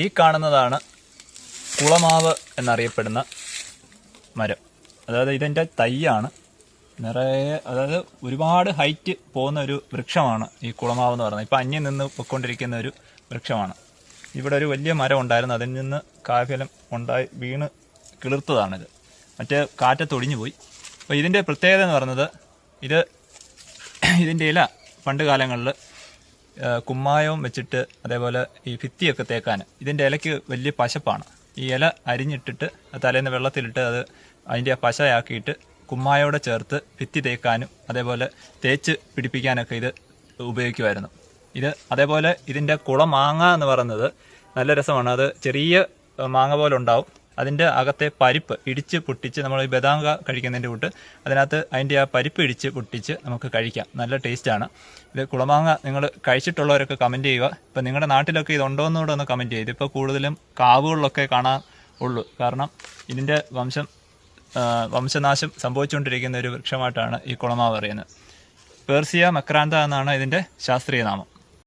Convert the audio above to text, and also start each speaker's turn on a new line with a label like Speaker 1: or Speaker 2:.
Speaker 1: ഈ കാണുന്നതാണ് കുളമാവ് എന്നറിയപ്പെടുന്ന മരം. അതായത് ഇതിന്റെ തൈയാണ്. നിറയെ അതായത് ഒരുപാട് ഹൈറ്റ് പോകുന്ന ഒരു വൃക്ഷമാണ് ഈ കുളമാവ് എന്ന് പറയുന്നത്. ഇപ്പം അന്യം നിന്ന് പൊയ്ക്കൊണ്ടിരിക്കുന്ന ഒരു വൃക്ഷമാണ്. ഇവിടെ ഒരു വലിയ മരം ഉണ്ടായിരുന്നു. അതിൽ നിന്ന് കാഫലം ഉണ്ടായി വീണ് കിളിർത്തതാണിത്. മറ്റേ കാറ്റ തൊടിഞ്ഞു പോയി. അപ്പോൾ ഇതിന്റെ പ്രത്യേകത എന്ന് പറയുന്നത് ഇത് ഇതിന്റെ ഇല പണ്ട് കാലങ്ങളിൽ കുമ്മായവും വെച്ചിട്ട് അതേപോലെ ഈ ഭിത്തിയൊക്കെ തേക്കാൻ. ഇതിന്റെ ഇലയ്ക്ക് വലിയ പശപ്പാണ്. ഈ ഇല അരിഞ്ഞിട്ടിട്ട് തലേന്ന് വെള്ളത്തിലിട്ട് അത് അതിന്റെ പശയാക്കിയിട്ട് കുമ്മായോടെ ചേർത്ത് ഭിത്തി തേക്കാനും അതേപോലെ തേച്ച് പിടിപ്പിക്കാനൊക്കെ ഇത് ഉപയോഗിക്കുമായിരുന്നു ഇത് അതേപോലെ ഇതിന്റെ കുളമാങ്ങ എന്ന് പറയുന്നത് നല്ല രസമാണ്. അത് ചെറിയ മാങ്ങ പോലെ ഉണ്ടാവും. അതിന്റെ അകത്തെ പരിപ്പ് ഇടിച്ച് പൊട്ടിച്ച് നമ്മൾ ഈ ബദാങ്ക കഴിക്കുന്നതിന്റെ കൂട്ട് അതിനകത്ത് അതിന്റെ ആ പരിപ്പ് ഇടിച്ച് പൊട്ടിച്ച് നമുക്ക് കഴിക്കാം. നല്ല ടേസ്റ്റാണ് ഇത് കുളമാങ്ങ നിങ്ങൾ കഴിച്ചിട്ടുള്ളവരൊക്കെ കമന്റ് ചെയ്യുക. ഇപ്പം നിങ്ങളുടെ നാട്ടിലൊക്കെ ഇതുണ്ടോ എന്നുകൂടെ ഒന്ന് കമന്റ് ചെയ്യുക. ഇതിപ്പോൾ കൂടുതലും കാവുകളിലൊക്കെ കാണാൻ ഉള്ളൂ. കാരണം ഇതിന്റെ വംശം വംശനാശം സംഭവിച്ചുകൊണ്ടിരിക്കുന്ന ഒരു വൃക്ഷമായിട്ടാണ് ഈ കുളമാവ് അറിയുന്നത്. പേർസിയ മക്രാന്ത എന്നാണ് ഇതിന്റെ ശാസ്ത്രീയ നാമം.